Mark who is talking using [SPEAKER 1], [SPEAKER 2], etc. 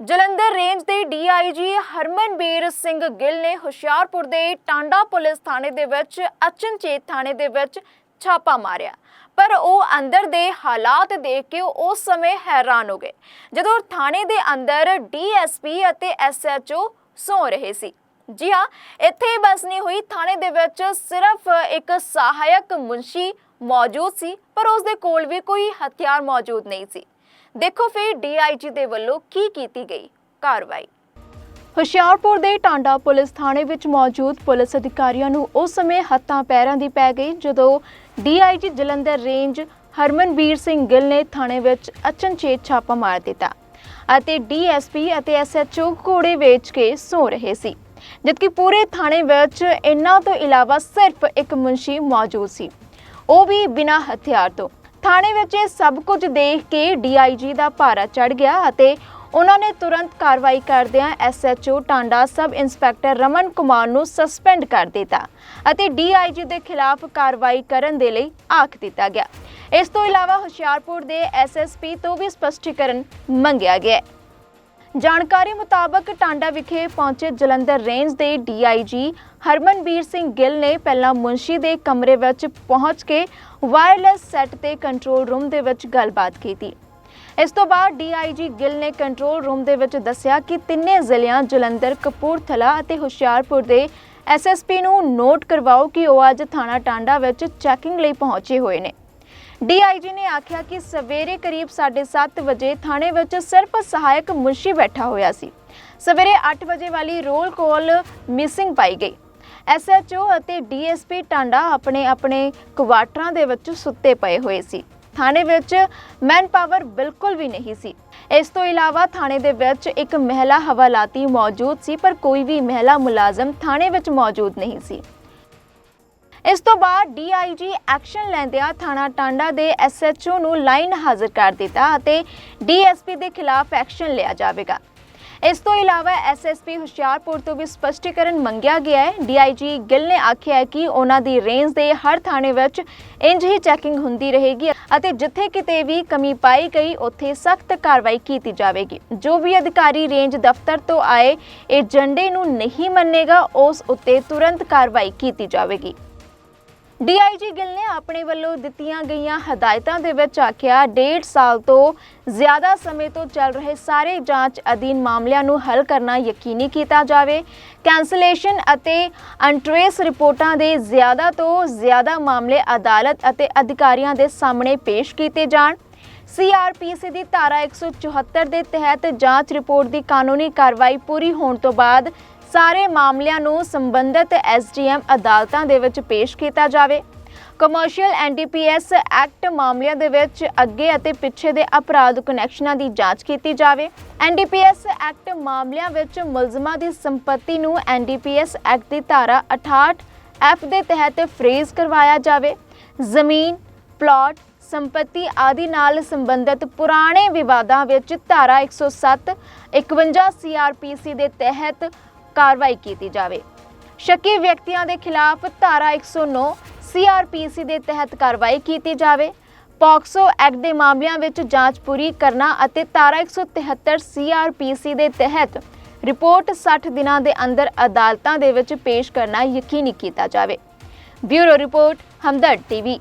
[SPEAKER 1] Jalandhar range ਦੇ DIG Harmanbir Singh Gill ਨੇ ਹੁਸ਼ਿਆਰਪੁਰ ਦੇ ਟਾਂਡਾ ਪੁਲਿਸ ਥਾਣੇ ਦੇ ਵਿੱਚ ਅਚਨਚੇਤ ਥਾਣੇ ਦੇ ਵਿੱਚ ਛਾਪਾ ਮਾਰਿਆ। ਪਰ ਉਹ ਅੰਦਰ ਦੇ ਹਾਲਾਤ ਦੇਖ ਕੇ ਉਸ ਸਮੇਂ ਹੈਰਾਨ ਹੋ ਗਏ। ਜਦੋਂ ਥਾਣੇ ਦੇ ਅੰਦਰ ਡੀਐਸਪੀ ਅਤੇ ਐਸਐਚਓ ਸੌ ਰਹੇ ਸੀ। ਜੀ ਹਾਂ, ਇੱਥੇ ਹੀ ਬਸ ਨਹੀਂ ਹੋਈ। ਥਾਣੇ ਦੇ ਵਿੱਚ ਸਿਰਫ ਇੱਕ ਸਹਾਇਕ ਮੁਨਸ਼ੀ ਮੌਜੂਦ ਸੀ, ਪਰ ਉਸ ਦੇ ਕੋਲ ਵੀ ਕੋਈ ਹਥਿਆਰ ਮੌਜੂਦ ਨਹੀਂ ਸੀ। ਦੇਖੋ ਫਿਰ ਡੀਆਈਜੀ ਦੇ ਵੱਲੋਂ ਕੀ ਕੀਤੀ ਗਈ। ਕਾਰਵਾਈ। ਹੁਸ਼ਿਆਰਪੁਰ ਦੇ ਟਾਂਡਾ ਪੁਲਿਸ ਥਾਣੇ ਵਿੱਚ ਮੌਜੂਦ ਪੁਲਿਸ ਅਧਿਕਾਰੀਆਂ ਨੂੰ ਉਸ ਸਮੇਂ ਹੱਥਾਂ ਪੈਰਾਂ ਦੀ ਪੈ ਗਈ ਜਦੋਂ ਡੀਆਈਜੀ ਜਲੰਧਰ ਰੇਂਜ ਹਰਮਨਬੀਰ ਸਿੰਘ ਗਿੱਲ ਨੇ ਥਾਣੇ ਵਿੱਚ ਅਚਨਚੇਤ ਛਾਪਾ ਮਾਰ ਦਿੱਤਾ ਅਤੇ ਡੀਐਸਪੀ ਅਤੇ ਐਸਐਚਓ ਘੋੜੇ ਵੇਚ ਕੇ ਸੌ ਰਹੇ ਸੀ, ਜਦਕਿ ਪੂਰੇ ਥਾਣੇ ਵਿੱਚ ਇਹਨਾਂ ਤੋਂ ਇਲਾਵਾ ਸਿਰਫ ਇੱਕ ਮੁਨਸ਼ੀ ਮੌਜੂਦ ਸੀ। ਉਹ ਵੀ ਬਿਨਾਂ ਹਥਿਆਰ ਤੋਂ। ਥਾਣੇ ਵਿੱਚ ਇਹ ਸਭ ਕੁਝ ਦੇਖ ਕੇ ਡੀਆਈਜੀ ਦਾ ਭਾਰਾ ਚੜ ਗਿਆ ਅਤੇ ਉਹਨਾਂ ਨੇ ਤੁਰੰਤ ਕਾਰਵਾਈ ਕਰਦਿਆਂ SHO Tanda sub inspector Raman Kumar ਨੂੰ ਸਸਪੈਂਡ ਕਰ ਦਿੱਤਾ ਅਤੇ ਡੀਆਈਜੀ ਦੇ ਖਿਲਾਫ ਕਾਰਵਾਈ ਕਰਨ ਦੇ ਲਈ ਆਖ ਦਿੱਤਾ ਗਿਆ। ਇਸ ਤੋਂ ਇਲਾਵਾ ਹੁਸ਼ਿਆਰਪੁਰ ਦੇ ਐਸਐਸਪੀ ਤੋਂ ਵੀ ਸਪਸ਼ਟੀਕਰਨ ਮੰਗਿਆ ਗਿਆ ਹੈ। ਜਾਣਕਾਰੀ ਮੁਤਾਬਕ ਟਾਂਡਾ ਵਿਖੇ ਪਹੁੰਚੇ ਜਲੰਧਰ ਰੇਂਜ ਦੇ ਡੀਆਈਜੀ ਹਰਮਨਬੀਰ ਸਿੰਘ ਗਿੱਲ ਨੇ ਪਹਿਲਾਂ ਮੁੰਸ਼ੀ ਦੇ ਕਮਰੇ ਵਿੱਚ ਪਹੁੰਚ ਕੇ ਵਾਇਰਲੈਸ ਸੈੱਟ ਤੇ ਕੰਟਰੋਲ ਰੂਮ ਦੇ ਵਿੱਚ ਗੱਲਬਾਤ ਕੀਤੀ। ਇਸ ਤੋਂ ਬਾਅਦ ਡੀਆਈਜੀ ਗਿੱਲ ਨੇ ਕੰਟਰੋਲ ਰੂਮ ਦੇ ਵਿੱਚ ਦੱਸਿਆ ਕਿ ਤਿੰਨੇ ਜ਼ਿਲ੍ਹਿਆਂ ਜਲੰਧਰ, ਕਪੂਰਥਲਾ ਅਤੇ ਹੁਸ਼ਿਆਰਪੁਰ ਦੇ ਐਸਐਸਪੀ ਨੂੰ ਨੋਟ ਕਰਵਾਓ ਕਿ ਉਹ ਅੱਜ ਥਾਣਾ ਟਾਂਡਾ ਵਿੱਚ ਚੈਕਿੰਗ ਲਈ ਪਹੁੰਚੇ ਹੋਏ ਨੇ। ਡੀਆਈਜੀ ਨੇ ਆਖਿਆ ਕਿ ਸਵੇਰੇ ਕਰੀਬ 7:30 ਵਜੇ ਥਾਣੇ ਵਿੱਚ ਸਿਰਫ ਸਹਾਇਕ ਮੁਨਸ਼ੀ ਬੈਠਾ ਹੋਇਆ ਸੀ। ਸਵੇਰੇ 8 ਵਜੇ ਵਾਲੀ ਰੋਲ ਕਾਲ ਮਿਸਿੰਗ ਪਾਈ ਗਈ। ਐਸਐਚਓ ਅਤੇ ਡੀਐਸਪੀ ਟਾਂਡਾ ਆਪਣੇ ਆਪਣੇ ਕੁਆਟਰਾਂ ਦੇ ਵਿੱਚ ਸੁੱਤੇ ਪਏ ਹੋਏ ਸੀ। ਥਾਣੇ ਵਿੱਚ ਮੈਨ ਪਾਵਰ ਬਿਲਕੁਲ ਵੀ ਨਹੀਂ ਸੀ। ਇਸ ਤੋਂ ਇਲਾਵਾ ਥਾਣੇ ਦੇ ਵਿੱਚ ਇੱਕ ਮਹਿਲਾ ਹਵਾਲਾਤੀ ਮੌਜੂਦ ਸੀ, ਪਰ ਕੋਈ ਵੀ ਮਹਿਲਾ ਮੁਲਾਜ਼ਮ ਥਾਣੇ ਵਿੱਚ ਮੌਜੂਦ ਨਹੀਂ ਸੀ। ਇਸ ਤੋਂ ਬਾਅਦ ਡੀਆਈਜੀ ਐਕਸ਼ਨ ਲੈਂਦਿਆਂ ਥਾਣਾ ਟਾਂਡਾ ਦੇ ਐਸਐਚਓ ਨੂੰ ਲਾਈਨ ਹਾਜ਼ਰ ਕਰ ਦਿੱਤਾ ਅਤੇ ਡੀਐਸਪੀ ਦੇ ਖਿਲਾਫ ਐਕਸ਼ਨ ਲਿਆ ਜਾਵੇਗਾ। ਇਸ ਤੋਂ ਇਲਾਵਾ ਐਸਐਸਪੀ ਹੁਸ਼ਿਆਰਪੁਰ ਤੋਂ ਵੀ ਸਪਸ਼ਟੀਕਰਨ ਮੰਗਿਆ ਗਿਆ ਹੈ। ਡੀਆਈਜੀ ਗਿੱਲ ਨੇ ਆਖਿਆ ਕਿ ਉਹਨਾਂ ਦੀ ਰੇਂਜ ਦੇ ਹਰ ਥਾਣੇ ਵਿੱਚ ਇੰਜ ਹੀ ਚੈਕਿੰਗ ਹੁੰਦੀ ਰਹੇਗੀ ਅਤੇ ਜਿੱਥੇ ਕਿਤੇ ਵੀ ਕਮੀ ਪਾਈ ਗਈ, ਉੱਥੇ ਸਖਤ ਕਾਰਵਾਈ ਕੀਤੀ ਜਾਵੇਗੀ। ਜੋ ਵੀ ਅਧਿਕਾਰੀ ਰੇਂਜ ਦਫ਼ਤਰ ਤੋਂ ਆਏ ਏਜੰਡੇ ਨੂੰ ਨਹੀਂ ਮੰਨੇਗਾ। ਉਸ ਉੱਤੇ ਤੁਰੰਤ ਕਾਰਵਾਈ ਕੀਤੀ ਜਾਵੇਗੀ। ਡੀਆਈਜੀ ਗਿੱਲ ਨੇ ਆਪਣੇ ਵੱਲੋਂ ਦਿੱਤੀਆਂ ਗਈਆਂ ਹਦਾਇਤਾਂ ਦੇ ਵਿੱਚ ਆਖਿਆ, ਡੇਢ ਸਾਲ ਤੋਂ ਜ਼ਿਆਦਾ ਸਮੇਂ ਤੋਂ ਚੱਲ ਰਹੇ ਸਾਰੇ ਜਾਂਚ ਅਧੀਨ ਮਾਮਲਿਆਂ ਨੂੰ ਹੱਲ ਕਰਨਾ ਯਕੀਨੀ ਕੀਤਾ ਜਾਵੇ। ਕੈਂਸਲੇਸ਼ਨ ਅਤੇ ਅਨਟ੍ਰੇਸ ਰਿਪੋਰਟਾਂ ਦੇ ਜ਼ਿਆਦਾ ਤੋਂ ਜ਼ਿਆਦਾ ਮਾਮਲੇ ਅਦਾਲਤ ਅਤੇ ਅਧਿਕਾਰੀਆਂ ਦੇ ਸਾਹਮਣੇ ਪੇਸ਼ ਕੀਤੇ ਜਾਣ। ਸੀਆਰਪੀਸੀ ਦੀ ਧਾਰਾ 174 ਦੇ ਤਹਿਤ ਜਾਂਚ ਰਿਪੋਰਟ ਦੀ ਕਾਨੂੰਨੀ ਕਾਰਵਾਈ ਪੂਰੀ ਹੋਣ ਤੋਂ ਬਾਅਦ ਸਾਰੇ ਮਾਮਲਿਆਂ ਨੂੰ ਸੰਬੰਧਿਤ ਐਸਡੀਐਮ ਅਦਾਲਤਾਂ ਦੇ ਵਿੱਚ ਪੇਸ਼ ਕੀਤਾ ਜਾਵੇ। ਕਮਰਸ਼ੀਅਲ ਐਨਡੀਪੀਐਸ ਐਕਟ ਮਾਮਲਿਆਂ ਦੇ ਵਿੱਚ ਅੱਗੇ ਅਤੇ ਪਿੱਛੇ ਦੇ ਅਪਰਾਧ ਕਨੈਕਸ਼ਨਾਂ ਦੀ ਜਾਂਚ ਕੀਤੀ ਜਾਵੇ। ਐਨਡੀਪੀਐਸ ਐਕਟ ਮਾਮਲਿਆਂ ਵਿੱਚ ਮੁਲਜ਼ਮਾਂ ਦੀ ਸੰਪਤੀ ਨੂੰ ਐਨਡੀਪੀਐਸ ਐਕਟ ਦੀ ਧਾਰਾ 68 ਐਫ ਦੇ ਤਹਿਤ ਫ੍ਰੀਜ਼ ਕਰਵਾਇਆ ਜਾਵੇ। ਜ਼ਮੀਨ ਪਲਾਟ ਸੰਪਤੀ ਆਦਿ ਨਾਲ ਸੰਬੰਧਿਤ ਪੁਰਾਣੇ ਵਿਵਾਦਾਂ ਵਿੱਚ ਧਾਰਾ 107 51 ਸੀਆਰਪੀਸੀ ਦੇ ਤਹਿਤ ਕਾਰਵਾਈ ਕੀਤੀ ਜਾਵੇ। ਸ਼ੱਕੀ ਵਿਅਕਤੀਆਂ ਦੇ ਖਿਲਾਫ ਧਾਰਾ 109 ਸੀਆਰਪੀਸੀ ਦੇ ਤਹਿਤ ਕਾਰਵਾਈ ਕੀਤੀ ਜਾਵੇ। ਪੌਕਸੋ ਐਕਟ ਦੇ ਮਾਮਲਿਆਂ ਵਿੱਚ ਜਾਂਚ ਪੂਰੀ ਕਰਨਾ ਅਤੇ ਧਾਰਾ 173 ਸੀਆਰਪੀਸੀ ਦੇ ਤਹਿਤ ਰਿਪੋਰਟ 60 ਦਿਨਾਂ ਦੇ ਅੰਦਰ ਅਦਾਲਤਾਂ ਦੇ ਵਿੱਚ ਪੇਸ਼ ਕਰਨਾ ਯਕੀਨੀ ਕੀਤਾ ਜਾਵੇ। Bureau report, Hamdard TV.